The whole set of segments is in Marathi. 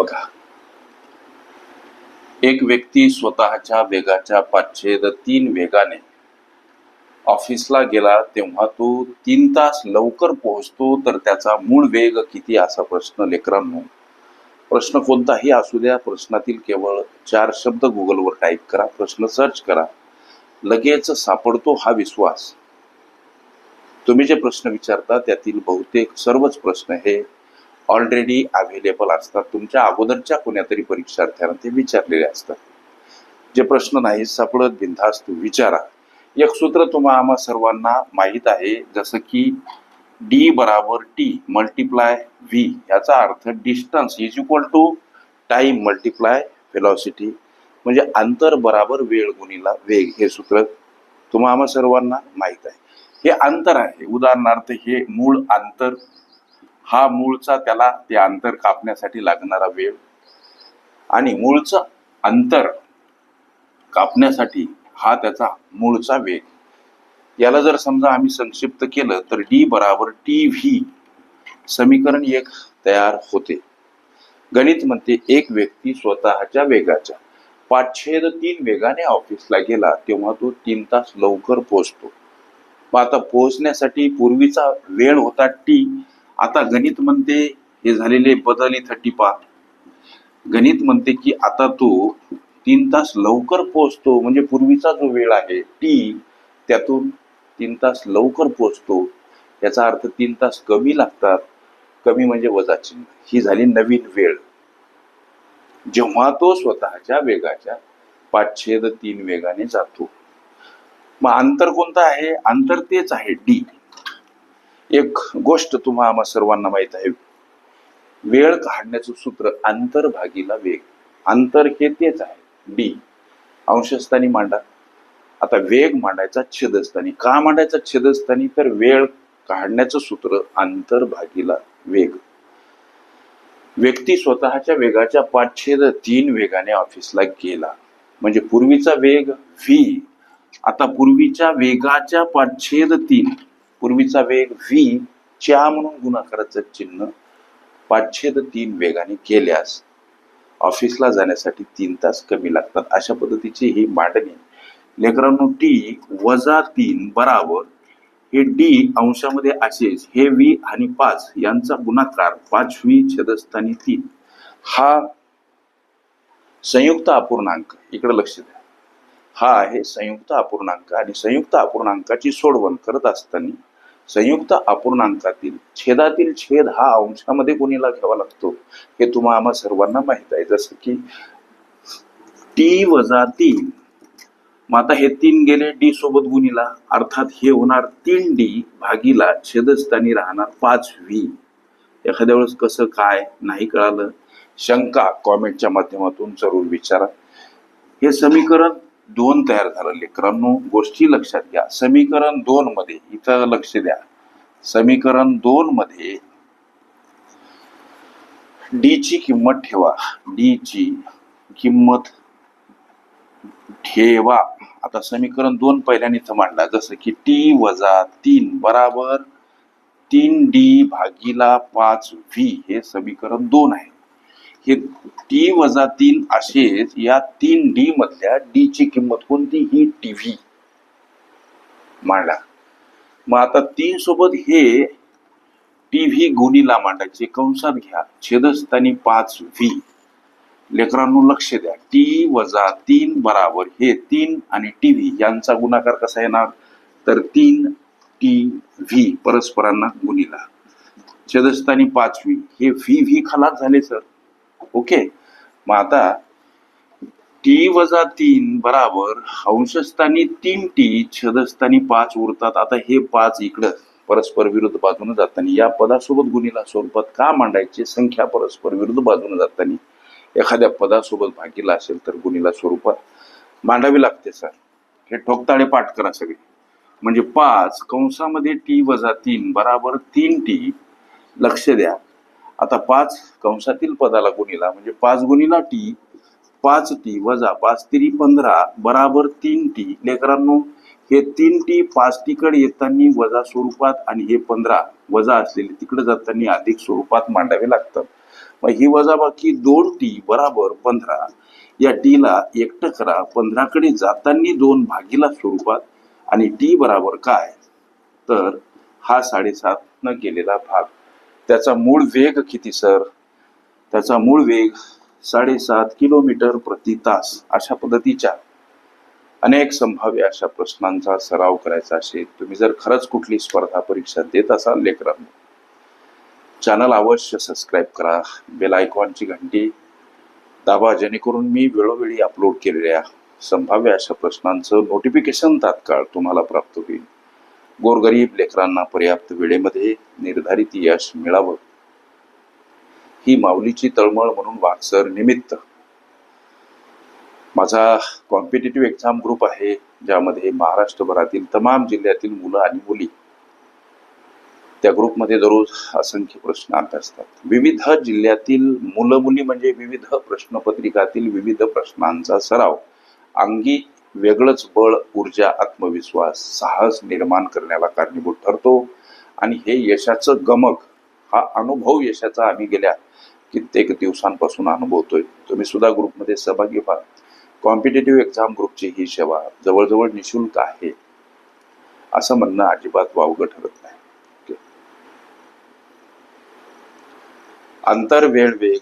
बघा. एक व्यक्ती स्वतःच्या वेगाच्या पाचशे तीन वेगाने ऑफिसला गेला तेव्हा तो तीन तास लवकर पोहोचतो तर त्याचा मूळ वेग किती असा प्रश्न लेकरांनो? प्रश्न कोणताही असू द्या प्रश्नातील केवळ चार शब्द गुगलवर टाईप करा प्रश्न सर्च करा. लगेच सापडतो हा विश्वास. तुम्ही जे प्रश्न विचारता त्यातील बहुतेक सर्वच प्रश्न हे ऑलरेडी अवेलेबल असतात. तुमच्या अगोदरच्या कोण्यातरी परीक्षार्थ्यांना ते विचारलेले असतात. जे प्रश्न नाही सापडत बिनधास्त विचारा. एक सूत्र तुम्हा आम्हा सर्वांना माहीत आहे जसं की डी बराबर टी मल्टिप्लाय व्ही याचा अर्थ distance is equal to time multiply velocity म्हणजे अंतर बराबर वेळ गुणीला वेग. हे सूत्र तुम्हा आम्हा सर्वांना माहीत आहे. हे अंतर आहे. उदाहरणार्थ हे मूळ अंतर हा मूळचा त्याला ते अंतर कापण्यासाठी लागणारा वेळ. आणि मूळचं अंतर कापण्यासाठी हा त्याचा मूळचा वेग. याला जर समजा आम्ही संक्षिप्त केलं तर डी बराबर टी व्ही समीकरण एक तयार होते. गणित म्हणते एक व्यक्ती स्वतःच्या वेगाच्या पाचशे तीन वेगाने ऑफिसला गेला तेव्हा तो तीन तास लवकर पोहोचतो. मग आता पोहोचण्यासाठी पूर्वीचा वेळ होता टी. आता गणित म्हणते हे झालेले बदल इथं टिपा. गणित म्हणते की आता तो तीन तास लवकर पोहोचतो म्हणजे पूर्वीचा जो वेळ आहे टी त्यातून तीन तास लवकर पोहोचतो. याचा अर्थ तीन तास कमी लागतात कमी म्हणजे वजा चिन्ह. ही झाली नवीन वेळ. जेव्हा तो स्वतःच्या वेगाच्या पाचशे तीन वेगाने जातो. मग अंतर कोणतं आहे? अंतर तेच आहे डी एक गोष्ट तुम्हा आम्हा सर्वांना माहीत आहे. वेळ काढण्याचं सूत्र अंतर भागीला वेग. अंतर हे तेच आहे. डी अंशस्थानी मांडा. आता वेग मांडायचा छेदस्थानी. का मांडायचा छेदस्थानी? तर वेळ काढण्याचं सूत्र अंतर भागीला वेग. व्यक्ती स्वतःच्या वेगाच्या पाचशे तीन वेगाने ऑफिसला गेला. म्हणजे पूर्वीचा वेग व्ही आता पूर्वीच्या वेगाच्या पाचशे तीन. पूर्वीचा वेग व्ही च्या म्हणून गुणाकाराचं चिन्ह पाचशे तीन वेगाने केल्यास ऑफिसला जाण्यासाठी तीन तास कमी लागतात. अशा पद्धतीची ही मांडणी लेकरांनो टी वजा तीन बराबर हे डी अंशामध्ये असेच हे वी आणि पाच यांचा गुणाकार पाच व्ही छेदस्थानी तीन. हा संयुक्त अपूर्णांक इकडे लक्ष द्या. हा आहे संयुक्त अपूर्णांक आणि संयुक्त अपूर्णांकाची सोडवण करत असताना संयुक्त अपूर्णांकातील छेदातील छेद हा अंशामध्ये कोणीला घ्यावा लागतो? हे तुम्हा आम्हा सर्वांना माहीत आहे. जसं की टी वजा तीन मग आता हे तीन गेले डी सोबत गुणीला. अर्थात हे होणार तीन डी भागीला छेदस्थानी राहणार पाच व्ही एखाद्या वेळेस कसं काय नाही कळालं? शंका कॉमेंटच्या माध्यमातून जरूर विचारा. हे समीकरण दोन तयार झालं लेकरांनो गोष्टी लक्षात घ्या. समीकरण दोन मध्ये इथं लक्ष द्या. समीकरण दोन मध्ये डी ची किंमत ठेवा. डी ची किंमत ठेवा. आता समीकरण दोन पहिल्याने इथं मांडला. जसं की टी वजा तीन बराबर तीन डी भागीला पाच व्ही हे समीकरण दोन आहे. हे टी वजा तीन असेच या तीन डी मधल्या डी ची किंमत कोणती? ही व्ही मांडा. मग आता तीन सोबत हे टी व्ही गुणीला मांडायचे. कंसात घ्या. छेदस्थानी पाच व्ही लेकरांनो लक्ष द्या. टी वजा तीन बराबर हे तीन आणि टीव्ही यांचा गुणाकार कसा येणार? तर तीन टी व्ही परस्परांना गुणीला. छेदस्थानी पाचवी हे व्ही व्ही खलास झाले सर. ओके? मग आता टी वजा तीन बराबर अंशस्थानी तीन टी छदस्थानी पाच उरतात. आता हे पाच इकडं परस्पर विरुद्ध बाजूने जाताना. या पदासोबत गुणीला स्वरूपात का मांडायचे? संख्या परस्पर विरुद्ध बाजूने जाताना. एखाद्या पदासोबत भागीला असेल तर गुणीला स्वरूपात मांडावी लागते सर. हे ठोकताळे पाठ करा सगळे. म्हणजे पाच कंसामध्ये टी वजा तीन बराबर तीन टी लक्ष द्या. आता पाच कंसातील पदाला गुणीला म्हणजे पाच गुणीला टी पाच टी वजा पाच तिरी पंधरा बराबर तीन टी लेकरांनो हे तीन टी पाच टीकडे येताना वजा स्वरूपात आणि हे पंधरा वजा असलेले तिकडे जाताना अधिक स्वरूपात मांडावे लागतात. मग ही वजाबाकी दोन टी बराबर पंधरा या टीला एकटं करा. पंधराकडे जाताना दोन भागीला स्वरूपात आणि टी बराबर काय? तर हा साडेसात न केलेला भाग. त्याचा मूळ वेग किती सर? त्याचा मूळ वेग साडेसात किलोमीटर प्रति तास अशा पद्धतीच्या. अनेक संभाव्य अशा प्रश्नांचा सराव करायचा असेल तुम्ही जर खरंच कुठली स्पर्धा परीक्षा देत असाल लेकरांनो चॅनल अवश्य सबस्क्राईब करा बेल आयकॉनची घंटी दाबा जेणेकरून मी वेळोवेळी अपलोड केलेल्या संभाव्य अशा प्रश्नांचं नोटिफिकेशन तात्काळ तुम्हाला प्राप्त होईल. गोरगरीब लेकरांना पर्याप्त वेळेमध्ये निर्धारित यश मिळावं. ही माऊलीची तळमळ म्हणून वाक्सर निमित्त. माझा कॉम्पिटेटिव्ह एक्झाम ग्रुप आहे ज्यामध्ये महाराष्ट्रभरातील तमाम जिल्ह्यातील मुलं आणि मुली. त्या ग्रुपमध्ये दररोज असंख्य प्रश्न अभ्यासतात विविध जिल्ह्यातील मुलं मुली म्हणजे विविध प्रश्नपत्रिकातील विविध प्रश्नांचा सराव. अंगी वेगळंच बळ ऊर्जा आत्मविश्वास साहस निर्माण करण्याला कारणीभूत ठरतो. आणि हे यशाचं गमक हा अनुभव यशाचा आम्ही गेल्या कित्येक दिवसांपासून अनुभवतोय. तुम्ही सुद्धा ग्रुपमध्ये सहभागी व्हा. कॉम्पिटेटिव्ह एक्झाम ग्रुपची ही सेवा जवळजवळ निशुल्क आहे. असं म्हणणं अजिबात वावगं ठरत नाही. अंतर वेळ वेग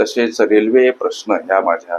तसेच रेल्वे प्रश्न ह्या माझ्या